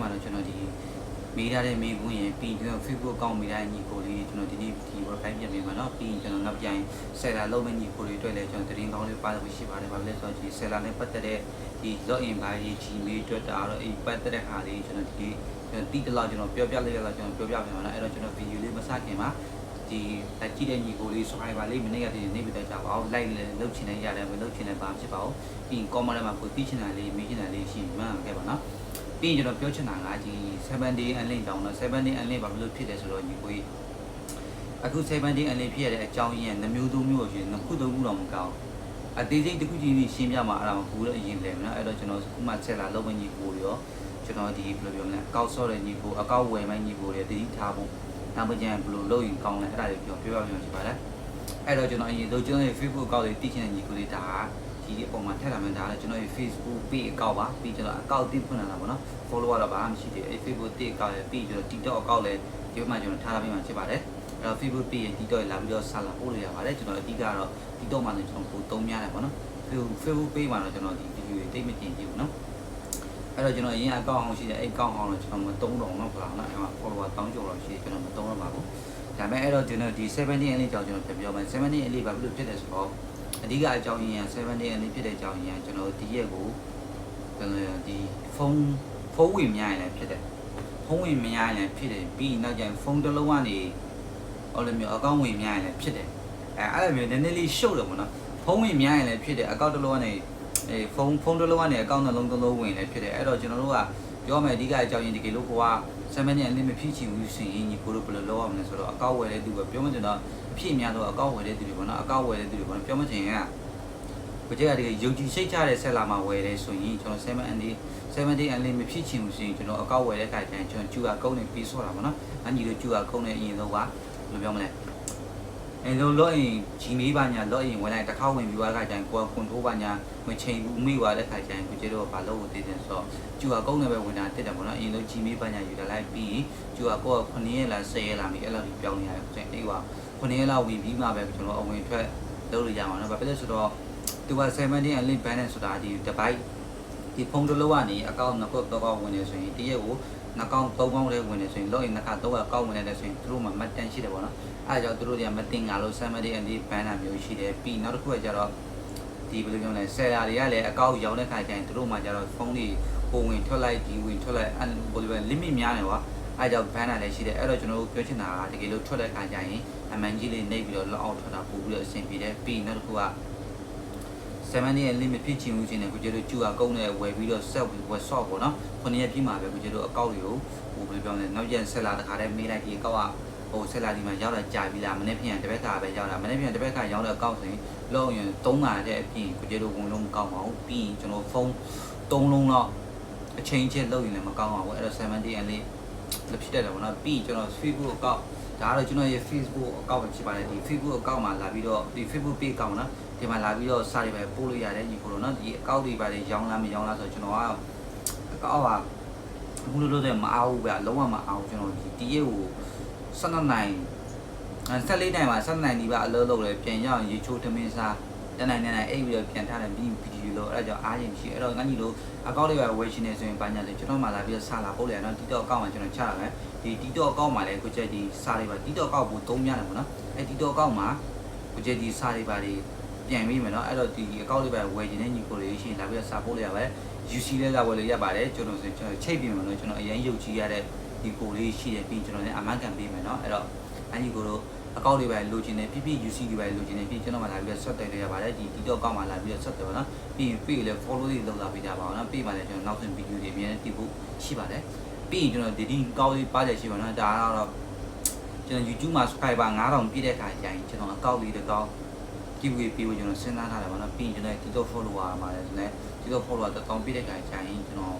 မှာတော့ကျွန်တော်ဒီမေးထားတဲ့မေးခွန်းရင်ပြီးကျွန်တော် Facebook account မေးထားတဲ့ညီကိုလေးကျွန်တော်ဒီနေ့ဒီ website ပြန်ပြင်မှာเนาะပြီးရင်ကျွန်တော်နောက်ပြန် seller လုပ်မယ့်ညီကိုလေးတွေ့လဲကျွန်တော်သတင်းကောင်းလေးပါလို့ရှိပါတယ်ဘာလို့လဲဆိုတော့ဒီ seller နဲ့ပတ်သက်တဲ့ဒီ login ဘာကြီး Gmail Twitter တော့အဲ့ပတ်သက်တဲ့ဟာလေးကျွန်တော်ဒီကျွန်တော်တီးတလောက်ကျွန်တော်ပြောပြလိုက်ရတော့ကျွန်တော်ပြောပြပြန်ပါနော်အဲ့တော့ကျွန်တော် video လေးမစခင်မှာဒီလက်ကြည့်တဲ့ညီကိုလေး subscriber လေးမနေ့ကတည်းကနေပြီးတော့ကြာပါအောင် like လည်းလုပ်ချင်တယ်ရတယ်မလုပ်ချင်လည်းဘာဖြစ်ပါဘူးပြီးရင် comment ထဲမှာကိုသိချင်တာလေးမေးချင်တာလေးရှိမှခဲ့ပါနော် ပြီးရင်ကျွန်တော်ပြောချင်တာကဒီ7 day unlink တောင်းတော့7 day unlink ဘာလို့ဖြစ်လဲဆိုတော့ညီကိုကြီးအခု7 day unlink ဖြစ်ရတဲ့အကြောင်းရင်းကနှမျိုးသုံးမျိုးရှိတယ်နှစ်ခုသုံးခုတော့မကောင်းအသေးစိတ်တစ်ခုချင်းရှင်းပြမှာအဲ့ဒါကိုတော့အရင်လဲမနော်အဲ့တော့ကျွန်တော်ခုမှဆက်လာလုပ်မယ့်ညီကိုရောကျွန်တော်ဒီဘယ်လိုပြောမလဲအကောက်ဆော့တဲ့ညီကိုအကောက်ဝယ်မယ့်ညီကိုတွေတတိထားဖို့နောက်ပကြံဘယ်လိုလုပ်ရင်ကောင်းလဲအဲ့ဒါတွေပြောပြောပြပြချင်ပါတယ်အဲ့တော့ကျွန်တော်အရင်ဆုံးကျွန်တော်ရဲ့ Facebook အကောက်တွေတည်ချင်တဲ့ညီကိုတွေဒါက ဒီအပေါ်မှာထည့်လာမယ်ဒါလည်းကျွန်တော်ရဲ့ Facebook page အကောက်ပါပြီးကျွန်တော်အကောက်တင်ဖွင့်လာတာပေါ့နော် follow တော့ဘာမှမရှိသေးဘူးအဲ့ Facebook တိအကောက်လည်းပြီးကျွန်တော် TikTok အကောက်လည်းဒီမှာကျွန်တော်ထားပေးမှဖြစ်ပါတယ်အဲ့တော့ Facebook page ရဲ့ TikTok လာပြီးတော့ဆာလာပို့လို့ရပါတယ်ကျွန်တော်အဓိကတော့ TikTok မှာလည်းကျွန်တော်ပို့သုံးများတယ်ပေါ့နော် Facebook page မှာတော့ကျွန်တော်ဒီ video တွေတိတ်မတင်ကြည့်ဘူးနော်အဲ့တော့ကျွန်တော်အရင်အကောင့်အောင်ရှိတယ်အဲ့အကောင့်အောင်တော့ကျွန်တော်မသုံးတော့တော့ခလာနော်အဲ့မှာ follower တောင်းကြတော့ရှိတယ်ကျွန်တော်မသုံးတော့ပါဘူးဒါပေမဲ့အဲ့တော့ကျွန်တော်ဒီ17အလေးကြောင့်ကျွန်တော်ပြန်ပြောမယ်17အလေးဘာဖြစ်လို့ဖြစ်လဲဆိုတော့ အဓိကအကြောင်းရင်းက17အလေးဖြစ်တဲ့အကြောင်းရင်းကကျွန်တော်ဒီရက်ကိုကျွန်တော်ဒီဖုန်းဖုန်းဝင်များရင်လည်းဖြစ်တယ်ဖုန်းဝင်များရင်လည်းဖြစ်တယ်ပြီးနောက်ကျရင်ဖုန်းတစ်လုံးကနေဟောလိုမျိုးအကောင့်ဝင်များရင်လည်းဖြစ်တယ်အဲအဲ့လိုမျိုးနည်းနည်းလေးရှုပ်တယ်ပေါ့နော်ဖုန်းဝင်များရင်လည်းဖြစ်တယ်အကောင့်တစ်လုံးကနေအဲဖုန်းဖုန်းတစ်လုံးကနေအကောင့်နှလုံးတစ်လုံးဝင်လည်းဖြစ်တယ်အဲ့တော့ကျွန်တော်တို့က ပြောမယ်အဓိကအကြောင်းရင်းဒီကေလို့ကိုက7မိနစ်အလင်းမဖြစ်ချင်ဘူးဆိုရင်ညီကိုတို့ဘယ်လိုလုပ်ရမလဲဆိုတော့အကောင့်ဝယ်တဲ့သူပဲပြောမှကျွန်တော်အဖြစ်များတော့အကောင့်ဝယ်တဲ့သူတွေပေါ့နော်အကောင့်ဝယ်တဲ့သူတွေပေါ့နော်ပြောမှချင်ကကိုကျကတကယ်ယုံကြည်စိတ်ချတဲ့ဆက်လာမှာဝယ်တယ်ဆိုရင်ကျွန်တော်7မိနစ်7 day အလင်းမဖြစ်ချင်ဘူးဆိုရင်ကျွန်တော်အကောင့်ဝယ်တဲ့ခါကျရင်ကျွန်တော်ကျူအကုန်းနဲ့ပြီးဆော့တာပေါ့နော်အညီတို့ကျူအကုန်းနဲ့အရင်ဆုံးကဘယ်လိုပြောမလဲ အဲလိုလော့ရင်ဂျီမေးပါညာလော့ရင်ဝင်လိုက်တစ်ခါဝင်ပြီးသွားတဲ့ခါကျရင်ကိုကကွန်ထရိုးပါညာမချိန်ဘူးမိသွားတဲ့ခါကျရင်ကိုကျတော့ဘာလို့တည်တယ်ဆိုတော့ကျူကကုန်းနဲ့ပဲဝင်တာတက်တယ်ပေါ့နော်အရင်ဆုံးဂျီမေးပါညာယူလာလိုက်ပြီးကျူကကိုက9ရက်လား10ရက်လားမိအဲ့လိုပြောင်းနေရတယ်ဆိုရင်အေးပါ9ရက်လောက်ဝင်ပြီးမှပဲကျွန်တော်အဝင်ထွက်လုပ်လို့ရမှာနော်ဘာဖြစ်လဲဆိုတော့သူက17 and link balance ဆိုတာဒီ device ဒီဖုန်းတစ်လုံးကနေအကောင့်နှစ်ခုတော့ကောက်ဝင်နေဆိုရင်တရက်ကို နှကောင့်သုံးကောင်းလေးဝင်နေဆိုရင်လော့ရင်နှစ်ခါတော့ကောက်ဝင်နေတယ်ဆိုရင်သူတို့မှမတ်တန်ရှိတယ်ပေါ့နော်အဲဒါကြောင့်သူတို့တွေကမတင်ကြလို့ summary and the banner မျိုးရှိတယ်ပြီးနောက်တစ်ခုကကျတော့ဒီဘယ်လိုပြောလဲ seller တွေကလည်းအကောက်ရောင်းတဲ့ခါကျရင်သူတို့မှကျတော့ဖုန်းတွေပုံဝင်ထွက်လိုက်ဒီဝင်ထွက်လိုက်အဲဘယ်လိုလဲ limit များတယ်ကွာအဲဒါကြောင့် banner လည်းရှိတယ်အဲ့တော့ကျွန်တော်တို့ပြောချင်တာကတကယ်လို့ထွက်တဲ့ခါကျရင်အမှန်ကြီးလေးနှိပ်ပြီးတော့ log out ထွက်တာပို့ပြီးတော့အဆင်ပြေတယ်ပြီးနောက်တစ်ခုက 7ရက် limit ဖြစ်ချင်ဦးချင်းတယ်ကိုကျတို့ကျူအကုန်းနဲ့ဝယ်ပြီးတော့ set ဝယ် shop ပေါ့နော်9ရက်ပြည့်မှာပဲကိုကျတို့အကောက်တွေကိုဟိုဘယ်လိုပြောလဲနောက်ကျန် seller တခါတည်းမေးလိုက်ဒီအကောက်ကဟိုဆက်လာဒီမှာရောက်လာကြာပြီလားမနေ့ပြန်တစ်ဘက်ကပဲရောက်လာမနေ့ပြန်တစ်ဘက်ကရောက်တဲ့အကောင့်ဆိုရင်လုံးရင်3လာတဲ့အပြင်ကိုကျေတို့ဝင်လို့မကောင်းပါဘူးပြီးရင်ကျွန်တော်ဖုန်း3လုံးတော့အချိန်ချင်းလောက်ရင်လည်းမကောင်းပါဘူးအဲ့တော့70အလေးလက်ဖြစ်တယ်ပေါ့နော်ပြီးကျွန်တော် Facebook အကောင့် ဒါကတော့ကျွန်တော်ရဲ့ Facebook အကောင့်ပဲဖြစ်ပါတယ်ဒီ Facebook အကောင့်မှာလာပြီးတော့ဒီ Facebook page အကောင့်နော်ဒီမှာလာပြီးတော့စာတွေပဲပို့လို့ရတယ်ညီကိုတော့နော်ဒီအကောင့်တွေပါလေရောင်းလားမရောင်းလားဆိုတော့ကျွန်တော်ကအကောင့်ကအခုလိုလိုတဲ့မအားဘူးဗျလုံးဝမအားဘူးကျွန်တော်ဒီတရက်ကို12နိုင်14နိုင်မှာ14နိုင်ဒီပါအလုပ်လုပ်လဲပြန်ရောက်ရေချိုးသမင်းစားတနိုင်နိုင်အိပ်ပြီးတော့ပြန်ထားတယ်ပြီးဗီဒီယိုလို့အဲ့ဒါကြောင့်အားရင်ရှိအဲ့တော့ငါညီတို့အကောင့်လေးပဲဝယ်ရှင်နေဆိုရင်ဘာညာလဲကျွန်တော်မှလာပြီးတော့စလာပို့လေနော် TikTok အကောင့်မှာကျွန်တော်ချရမယ် ဒီ TikTok အကောင့်မှာလည်းကိုချက်ဒီစားလေးပါ TikTok အကောင့်ကိုသုံးရတယ်ပေါ့နော်အဲ့ TikTok အကောင့်မှာကိုချက်ဒီစားလေးပါလေးပြန်ပြီးမယ်နော်အဲ့တော့ဒီအကောင့်လေးပဲဝယ်ရှင်နေညီကိုလေးရှင်လာပြီးတော့စာပို့လေရပါ UC လဲလာဝယ်လို့ရပါတယ်ကျွန်တော်ဆိုကျွန်တော်ချိတ်ပြင်မယ်နော်ကျွန်တော်အရင်ရုပ်ကြည့်ရတဲ့ဒီကိုလေးရှိတယ်ပြီးကျွန်တော်လည်းအမကန်ပေးမယ်နော်အဲ့တော့အညီကိုတို့အကောင့်လေးပဲလိုချင်တယ်ပြပြ UC တွေပဲလိုချင်တယ်ပြီးကျွန်တော်မှလာပြီးတော့ဆက်တယ်လို့ရပါတယ်ဒီ TikTok အကောင့်မှာလာပြီးတော့ဆက်တယ်ပါနော်ပြီးရင် page လည်း follow လေးလုပ်လာပေးကြပါအောင်နော် page မှာလည်းကျွန်တော်နောက်ဆုံး video တွေအများကြီးတည်ဖို့ရှိပါတယ် ပြီးရင်ကျွန်တော်ဒီဒီကောင်းလေးပါကြရှိပါနော်ဒါကတော့ကျွန်တော် YouTube မှာ subscriber 9000ပြည့်တဲ့ခါကျရင်ကျွန်တော်အကောင့်လေးတစ်ကောင်း giveaway ပေးဖို့ကျွန်တော်စဉ်းစားထားတယ်ပါနော်ပြီးရင်ကျွန်တော် TikTok follower မှာလည်း TikTok follower တစ်ကောင်းပြည့်တဲ့ခါကျရင်ကျွန်တော်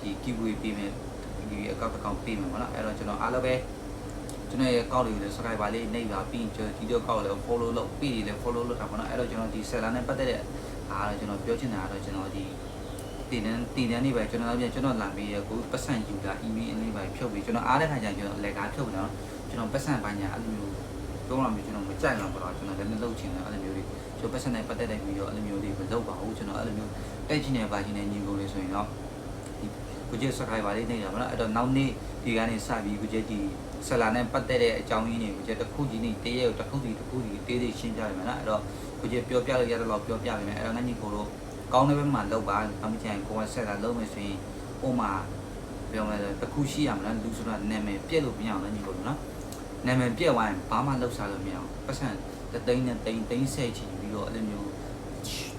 ဒီ giveaway ပေးမယ်ဒီအကောင့်တစ်ကောင်းပေးမယ်ပေါ့နော်အဲ့တော့ကျွန်တော်အားလုံးပဲကျွန်တော်ရဲ့ကောက်လေးကိုလည်း subscriber လေးနှိပ်ပါပြီးကျွန်တော်ဒီတော့ကောက်လည်း follow လုပ်ပြီးလည်း follow လုပ်တာပေါ့နော်အဲ့တော့ကျွန်တော်ဒီ seller နဲ့ပတ်သက်တဲ့အားတော့ကျွန်တော်ပြောချင်တာကတော့ကျွန်တော်ဒီ တင်တန်းတင်တန်းနေပဲကျွန်တော်ပြန်ကျွန်တော်လာပြီးရကိုပတ်စံယူတာ email အလေးပဲဖြုတ်ပြီးကျွန်တော်အားတဲ့ခါကျရင်ကျွန်တော်လက်ကားဖြုတ်ပြီးတော့ကျွန်တော်ပတ်စံပညာအဲ့လိုမျိုးပြောရမယ်ကျွန်တော်မကြိုက်တော့တော့ကျွန်တော်လည်းမလုပ်ချင်တာအဲ့လိုမျိုးတွေကျွန်တော်ပတ်စံနဲ့ပတ်သက်တဲ့ဗီဒီယိုအဲ့လိုမျိုးတွေမလုပ်ပါဘူးကျွန်တော်အဲ့လိုမျိုးတိုက်ချင်တဲ့ဗာချင်တဲ့ညီကိုလေးဆိုရင်တော့ဒီကိုကျ subscriber လေးနေတာပေါ့နော်အဲ့တော့နောက်နေ့ဒီကနေစပြီးကိုကျဒီဆလာနဲ့ပတ်သက်တဲ့အကြောင်းရင်းတွေကိုကျတစ်ခုကြီးနေတရက်တစ်ခုစီတစ်ခုစီတေးသေးရှင်းပြရမယ်နော်အဲ့တော့ကိုကျပြောပြလို့ရတော့ပြောပြပေးမယ်အဲ့တော့ငါညီကိုတို့ ကောင်းတဲ့ဘက်မှာလောက်ပါနောက်မကျရင်ကိုကဆက်လာလုံးမယ်ဆိုရင်ဟိုမှာပြောမယ်တစ်ခုရှိရမလားလူဆိုတာနာမည်ပြက်လို့မရအောင်လည်းညီကိုတို့နော်နာမည်ပြက်သွားရင်ဘာမှလောက်စားလို့မရအောင်ပတ်စံတသိန်းနဲ့သိန်းသိန်းဆဲချီပြီးတော့အဲ့လိုမျိုး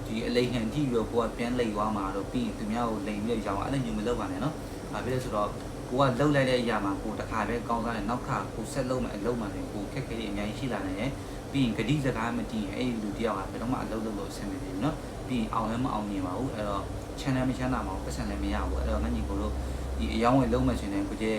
ဒီအလိန်ဟန်ကြည့်ပြီးတော့ကိုကပြန်လိန်သွားမှာတော့ပြီးရင်သူများကိုလိန်ပြီးတော့ရောင်းအဲ့လိုမျိုးမလုပ်ပါနဲ့နော်။ဘာဖြစ်လဲဆိုတော့ကိုကလှုပ်လိုက်တဲ့အရာမှာကိုတစ်ခါပဲကောင်းစားတယ်နောက်ခါကိုဆက်လုံးမဲ့အလုံးမှလည်းကိုခက်ခဲတွေအများကြီးရှိလာနိုင်တယ်။ ပြီးရင်ဂတိစကားမတည်ရင်အဲ့ဒီလူတယောက်ကဘယ်တော့မှအလုပ်လုပ်လို့အဆင်မပြေဘူးနော်။ပြီးရင်အောင်လည်းမအောင်မြင်ပါဘူး။အဲ့တော့ channel မချမ်းသာမှာပတ်စံလည်းမရဘူး။အဲ့တော့ငါညီကိုတို့ဒီအယောင်းဝင်လုံးမဲ့ရှင်တယ်ကိုကျဲ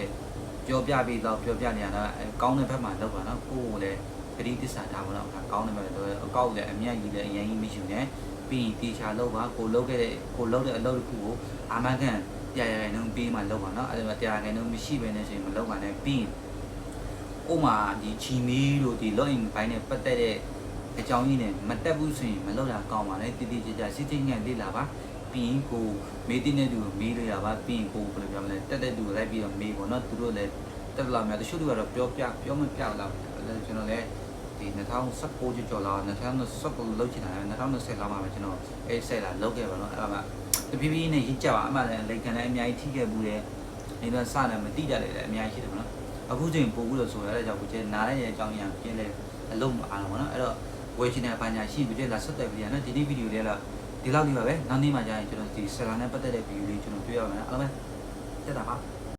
ပြောပြပြီးတော့ပြောပြနေရတာကောင်းတဲ့ဘက်မှာလုပ်ပါနော်။ကိုကိုလည်းဂတိတစ္ဆာထားပါတော့။ကောင်းတဲ့ဘက်တော့အကောက်လည်းအမြတ်ကြီးလည်းအရင်ကြီးမရှိဘူးနဲ့။ ပြီးရင်တေချာလောက်ပါကိုလောက်ခဲ့တဲ့ကိုလောက်တဲ့အလုပ်တစ်ခုကိုအာမခံတရားရရင်တော့ပြီးမှလောက်ပါเนาะအဲ့ဒါတရားရရင်တော့မရှိဘဲနဲ့ဆိုရင်မလောက်ပါနဲ့ပြီးရင် ဥမာဒီချီမီတို့ဒီ login ဘိုင်းနဲ့ပတ်သက်တဲ့အကြောင်းရင်းနဲ့မတက်ဘူးဆိုရင်မလောက်တာကောင်းပါနဲ့တည်တည်ကြကြစိတ်ငြိမ်လေ့လာပါပြီးရင်ကိုမေးတဲ့သူမေးလို့ရပါပြီးရင်ကိုဘယ်လိုပြောမလဲတက်တဲ့သူလိုက်ပြီးတော့မေးပေါ့နော်သူတို့လည်းတက်လာများတချို့တွေကတော့ပြောပြပြောမပြလားကျွန်တော်လည်းဒီ2019ကျော်ကျော်လား2019လောက်ချင်တာ2020လောက်မှာပဲကျွန်တော်အဲဆက်လာလောက်ခဲ့ပါတော့အဲ့ဒါမှတပြည်းပြည်းနဲ့ရစ်ကြပါအမှန်လည်းလေကန်လည်းအများကြီးထိခဲ့ဘူးတယ်နေတော့စတယ်မတိကြတယ်လည်းအများကြီးရှိတယ်ပေါ့နော် အခုချိန်ပို့ဘူးလို့ဆိုရတဲ့ကြောင့်ကိုကျနားရတဲ့အကြောင်းအရာပြင်းလဲအလုံးမအားတော့ပေါ့နော်အဲ့တော့ဝယ်ချင်တဲ့ဘာညာရှိပြီကျလာဆက်တဲ့ဗီဒီယိုနော်ဒီနေ့ဗီဒီယိုလေးလားဒီလောက်လေးပါပဲနောက်နေ့မှကြာရင်ကျွန်တော်ဒီဆလာနဲ့ပတ်သက်တဲ့ဗီဒီယိုလေးကျွန်တော်တွေ့ရမယ်အားလုံးပဲတက်တာပါ